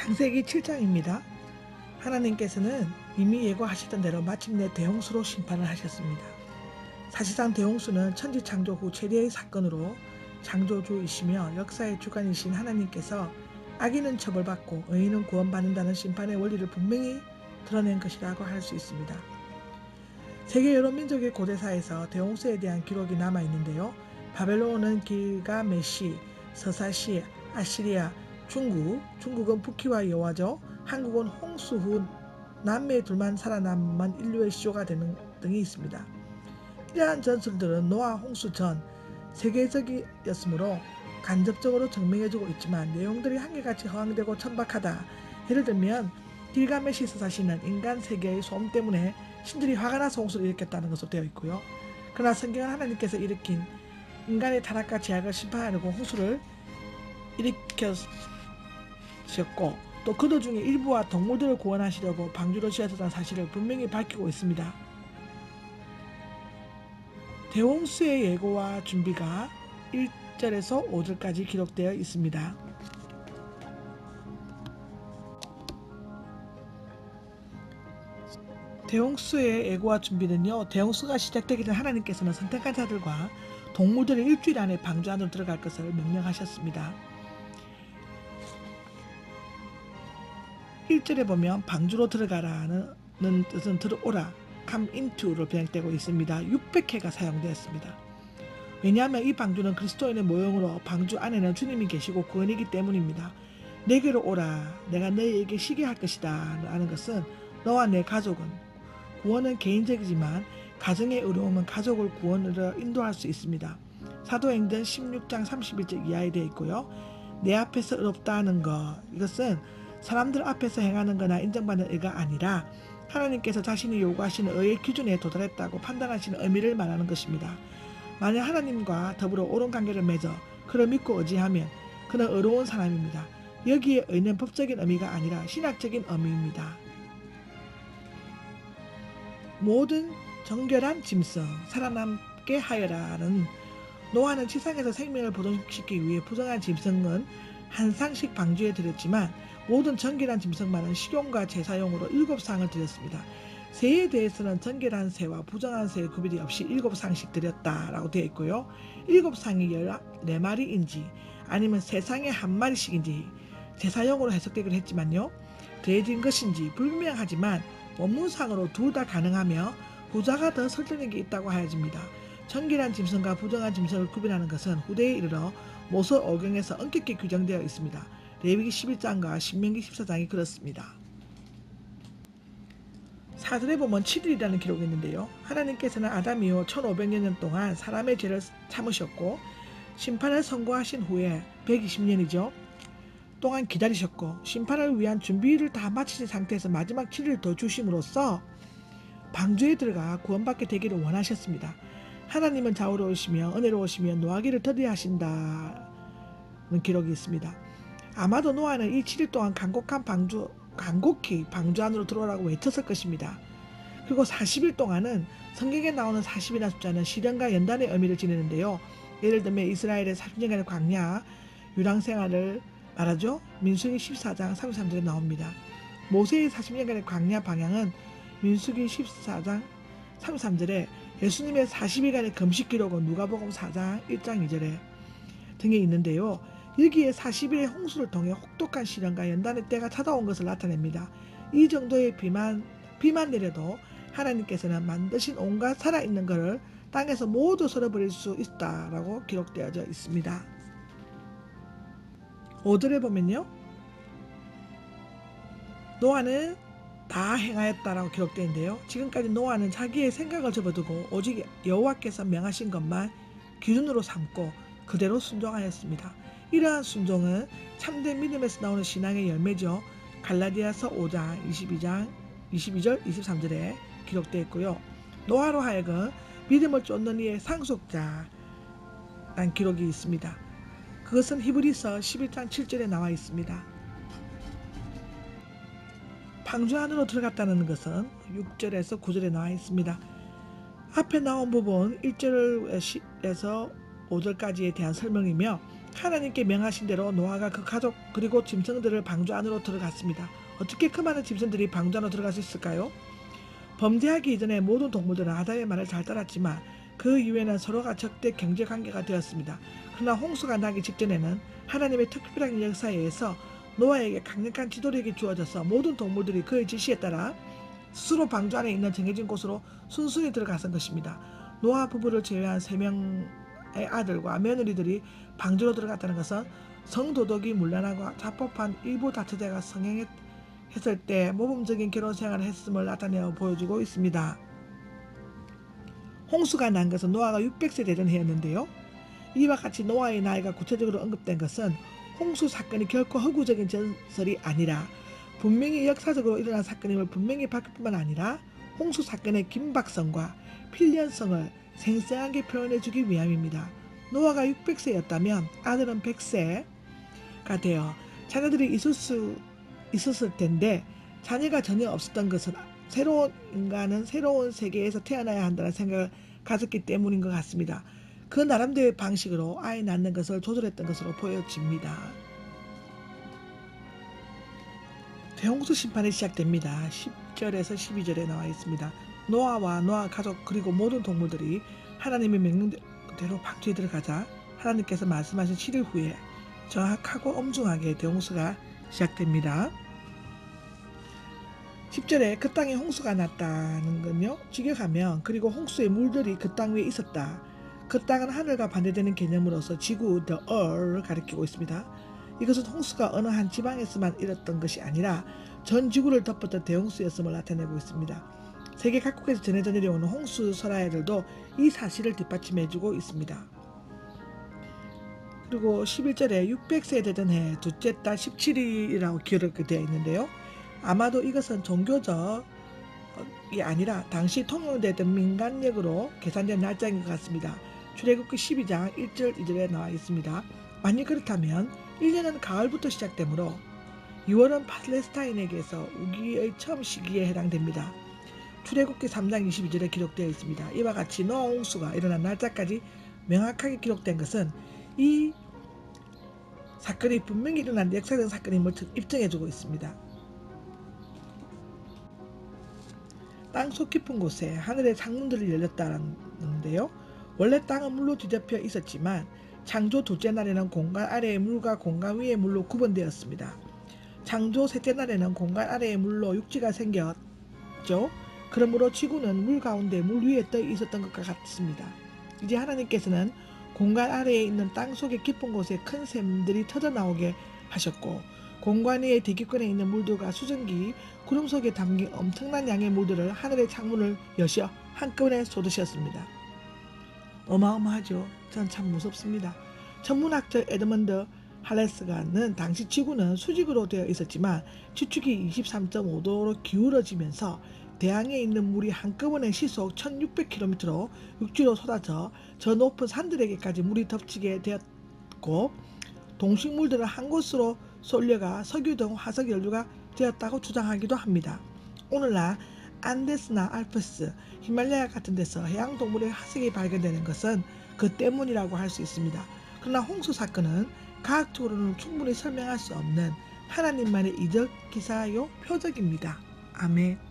창세기 7장입니다. 하나님께서는 이미 예고하셨던 대로 마침내 대홍수로 심판을 하셨습니다. 사실상 대홍수는 천지 창조 후 최대의 사건으로 창조주이시며 역사의 주관이신 하나님께서 악인은 처벌받고 의인은 구원받는다는 심판의 원리를 분명히 드러낸 것이라고 할 수 있습니다. 세계 여러 민족의 고대사에서 대홍수에 대한 기록이 남아 있는데요. 바벨론은 길가메시, 서사시, 아시리아, 중국, 중국은 부키와 여호와죠. 한국은 홍수 후 남매 둘만 살아남은 인류의 시조가 되는 등이 있습니다. 이러한 전술들은 노아 홍수 전 세계적이었으므로 간접적으로 증명해주고 있지만 내용들이 한결같이 허황되고 천박하다. 예를 들면 길가메시 서사시는 인간 세계의 소음 때문에 신들이 화가 나서 홍수를 일으켰다는 것으로 되어 있고요. 그러나 성경은 하나님께서 일으킨 인간의 타락과 제약을 심판하려고 홍수를 일으켰 었고 또 그들 중에 일부와 동물들을 구원하시려고 방주를 지었다는 사실을 분명히 밝히고 있습니다. 대홍수의 예고와 준비가 1절에서 5절까지 기록되어 있습니다. 대홍수의 예고와 준비는요. 대홍수가 시작되기 전 하나님께서는 선택한 자들과 동물들이 일주일 안에 방주 안으로 들어갈 것을 명령하셨습니다. 1절에 보면 방주로 들어가라는 뜻은 들어오라, come into로 변형되고 있습니다. 600회가 사용되었습니다. 왜냐하면 이 방주는 그리스도인의 모형으로 방주 안에는 주님이 계시고 구원이기 때문입니다. 내게로 오라, 내가 너희에게 쉬게 할 것이다 라는 것은 너와 내 가족은 구원은 개인적이지만 가정의 어려움은 가족을 구원으로 인도할 수 있습니다. 사도행전 16장 31절 이하에 되어 있고요. 내 앞에서 어렵다는 것 이것은 사람들 앞에서 행하는 거나 인정받는 의가 아니라 하나님께서 자신이 요구하시는 의의 기준에 도달했다고 판단하시는 의미를 말하는 것입니다. 만약 하나님과 더불어 옳은 관계를 맺어 그를 믿고 의지하면 그는 어려운 사람입니다. 여기에 의는 법적인 의미가 아니라 신학적인 의미입니다. 모든 정결한 짐승 살아남게 하여라는 노아는 지상에서 생명을 보존시키기 위해 부정한 짐승은 한 상씩 방주에 들였지만 모든 정결한 짐승만은 식용과 제사용으로 일곱 상을 드렸습니다. 새에 대해서는 정결한 새와 부정한 새의 구별이 없이 일곱 상씩 드렸다라고 되어 있고요. 일곱 상이 열네 마리인지 아니면 세 상에 한 마리씩인지 제사용으로 해석되기로 했지만요. 더해진 것인지 불분명하지만 원문상으로 둘 다 가능하며 부자가 더 설득력이 있다고 하여집니다. 정결한 짐승과 부정한 짐승을 구별하는 것은 후대에 이르러 모세 오경에서 엄격히 규정되어 있습니다. 레위기 11장과 신명기 14장이 그렇습니다. 사절에 보면 7일이라는 기록이 있는데요. 하나님께서는 아담 이후 1500여 년 동안 사람의 죄를 참으셨고 심판을 선고하신 후에 120년이죠. 동안 기다리셨고 심판을 위한 준비를 다 마치신 상태에서 마지막 7일을 더 주심으로써 방주에 들어가 구원받게 되기를 원하셨습니다. 하나님은 자유로우시며 은혜로우시며 노하기를 더디게 하신다는 기록이 있습니다. 아마도 노아는 이 7일 동안 간곡한 방주 간곡히 방주 안으로 들어오라고 외쳤을 것입니다. 그리고 40일 동안은 성경에 나오는 40이라는 숫자는 시련과 연단의 의미를 지니는데요. 예를 들면 이스라엘의 30년간의 광야 유랑 생활을 말하죠. 민수기 14장 33절에 나옵니다. 모세의 40년간의 광야 방향은 민수기 14장 33절에 예수님의 40일간의 금식 기록은 누가복음 4장 1장 2절에 등에 있는데요. 여기에 40일의 홍수를 통해 혹독한 시련과 연단의 때가 찾아온 것을 나타냅니다. 이 정도의 비만 비만 내려도 하나님께서는 만드신 온갖 살아있는 것을 땅에서 모두 썰어버릴 수 있다라고 기록되어져 있습니다. 5절에 보면요. 노아는 다 행하였다라고 기록되어 있는데요. 지금까지 노아는 자기의 생각을 접어두고 오직 여호와께서 명하신 것만 기준으로 삼고 그대로 순종하였습니다. 이러한 순종은 참된 믿음에서 나오는 신앙의 열매죠. 갈라디아서 5장 22장 22절 23절에 기록되어 있고요. 노아로 하여금 믿음을 쫓는 이의 상속자란 기록이 있습니다. 그것은 히브리서 11장 7절에 나와 있습니다. 방주 안으로 들어갔다는 것은 6절에서 9절에 나와 있습니다. 앞에 나온 부분 1절에서 5절까지에 대한 설명이며 하나님께 명하신 대로 노아가 그 가족 그리고 짐승들을 방주 안으로 들어갔습니다. 어떻게 그 많은 짐승들이 방주 안으로 들어갈 수 있을까요? 범죄하기 이전에 모든 동물들은 아담의 말을 잘 따랐지만 그 이후에는 서로가 적대 경제 관계가 되었습니다. 그러나 홍수가 나기 직전에는 하나님의 특별한 역사에 의해서 노아에게 강력한 지도력이 주어져서 모든 동물들이 그의 지시에 따라 스스로 방주 안에 있는 정해진 곳으로 순순히 들어가선 것입니다. 노아 부부를 제외한 세 명의 아들과 며느리들이 방주로 들어갔다는 것은 성도덕이 문란하고 자법한 일부 다처제가 성행했을 때 모범적인 결혼 생활을 했음을 나타내어 보여주고 있습니다. 홍수가 난 것은 노아가 600세 되던 해였는데요. 이와 같이 노아의 나이가 구체적으로 언급된 것은 홍수 사건이 결코 허구적인 전설이 아니라 분명히 역사적으로 일어난 사건임을 분명히 밝힐 뿐만 아니라 홍수 사건의 긴박성과 필연성을 생생하게 표현해 주기 위함입니다. 노아가 600세였다면 아들은 100세가 되어 자녀들이 있을 수 있었을 텐데 자녀가 전혀 없었던 것은 새로운 인간은 새로운 세계에서 태어나야 한다는 생각을 가졌기 때문인 것 같습니다. 그 나름대로의 방식으로 아이 낳는 것을 조절했던 것으로 보여집니다. 대홍수 심판이 시작됩니다. 10절에서 12절에 나와 있습니다. 노아와 노아 가족 그리고 모든 동물들이 하나님의 명령대로 방주에 들어가자 하나님께서 말씀하신 7일 후에 정확하고 엄중하게 대홍수가 시작됩니다. 10절에 그 땅에 홍수가 났다는 건요. 직역하면 그리고 홍수의 물들이 그 땅 위에 있었다. 그 땅은 하늘과 반대되는 개념으로서 지구 the earth를 가리키고 있습니다. 이것은 홍수가 어느 한 지방에서만 일었던 것이 아니라 전 지구를 덮었던 대홍수였음을 나타내고 있습니다. 세계 각국에서 전해져 내려오는 홍수 설화들도 이 사실을 뒷받침해주고 있습니다. 그리고 11절에 600세 되던 해 둘째 달 17일이라고 기록이 되어 있는데요. 아마도 이것은 종교적이 아니라 당시 통용되던 민간력으로 계산된 날짜인 것 같습니다. 출애굽기 12장 1절 2절에 나와 있습니다. 만약 그렇다면 1년은 가을부터 시작되므로 6월은 팔레스타인에게서 우기의 처음 시기에 해당됩니다. 출애굽기 3장 22절에 기록되어 있습니다. 이와 같이 노아 홍수가 일어난 날짜까지 명확하게 기록된 것은 이 사건이 분명히 일어난 역사적 사건임을 입증해주고 있습니다. 땅 속 깊은 곳에 하늘의 창문들이 열렸다는데요. 원래 땅은 물로 뒤덮여 있었지만 창조 둘째 날에는 공간 아래의 물과 공간 위의 물로 구분되었습니다. 창조 셋째 날에는 공간 아래의 물로 육지가 생겼죠. 그러므로 지구는 물 가운데 물 위에 떠 있었던 것과 같습니다. 이제 하나님께서는 공간 아래에 있는 땅 속의 깊은 곳에 큰 샘들이 터져 나오게 하셨고 공간 위의 대기권에 있는 물들과 수증기 구름 속에 담긴 엄청난 양의 물들을 하늘의 창문을 여셔 한꺼번에 쏟으셨습니다. 어마어마하죠. 전 참 무섭습니다. 천문학자 에드먼드 할레스가는 당시 지구는 수직으로 되어 있었지만 지축이 23.5도로 기울어지면서 대양에 있는 물이 한꺼번에 시속 1600km로 육지로 쏟아져 저 높은 산들에게까지 물이 덮치게 되었고 동식물들은 한 곳으로 쏠려가 석유 등 화석 연료가 되었다고 주장하기도 합니다. 오늘날 안데스나 알프스, 히말라야 같은 데서 해양 동물의 화석이 발견되는 것은 그 때문이라고 할 수 있습니다. 그러나 홍수 사건은 과학적으로는 충분히 설명할 수 없는 하나님만의 이적 기사요 표적입니다. 아멘.